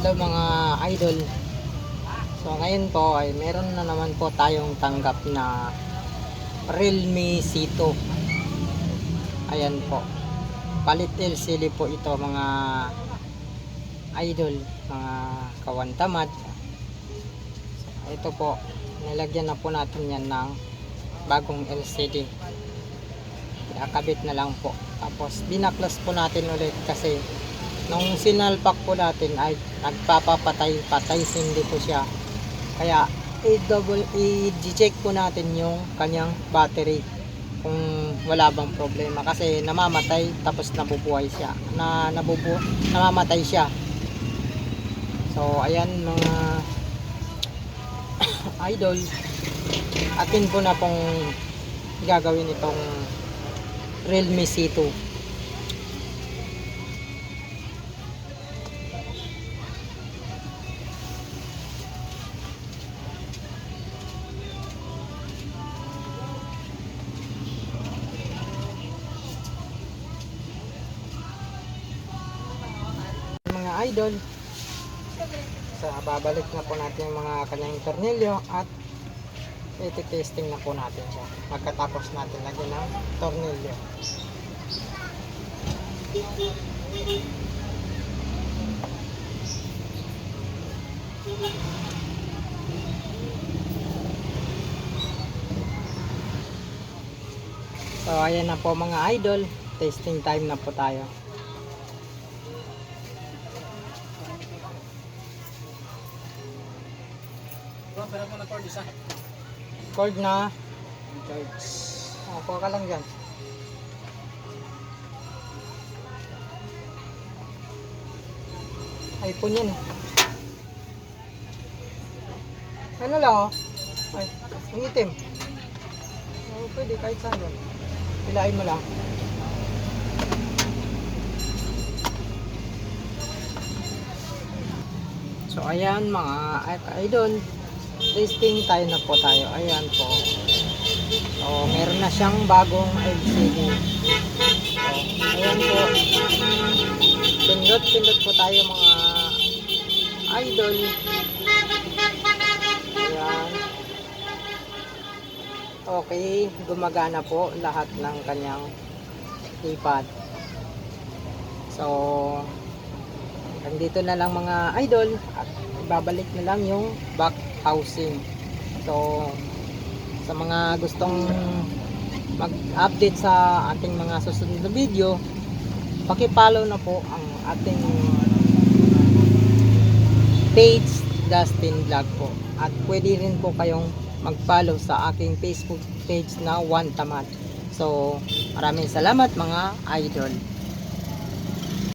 Hello mga idol. So ngayon po ay meron na naman po tayong tanggap na Realme C2. Ayan po. Palit LCD po ito mga idol, mga kawantamad. So, ito po, nilagyan na po natin yan ng bagong LCD. Nakabit na lang po. Tapos binaklas po natin ulit kasi nung sinalpak po natin ay nagpapapatay patay hindi po siya. Kaya i-double i-check po natin yung kanyang battery kung wala bang problema. Kasi namamatay tapos nabubuhay siya. Na nabubu namamatay siya. So ayan mga idol. Atin po na pong gagawin itong Realme C2 idol. Sa babalik na po natin yung mga kanyang tornilyo at iti-testing na po natin siya. Magkatapos natin lagyan ng tornilyo. So ayan na po mga idol. Testing time na po tayo cord na. Oh, kuha ka lang dyan. iPhone yan ano lang oh. Ay, ang itim. Oh, pwede kahit saan yan pilain mo lang. So ayan mga idol, testing tayo na po tayo. Ayan po. So meron na siyang bagong LCD. So ayan po. Pindot pindot po tayo mga idol. Ayan. Okay, gumagana po lahat ng kanyang keypad. So, Nandito na lang mga idol at babalik na lang yung back housing. So sa mga gustong mag-update sa ating mga susunod na video, paki-follow na po ang ating page Dustin Vlog po. At pwede rin po kayong mag-follow sa aking Facebook page na One Tamat. So, maraming salamat mga idol.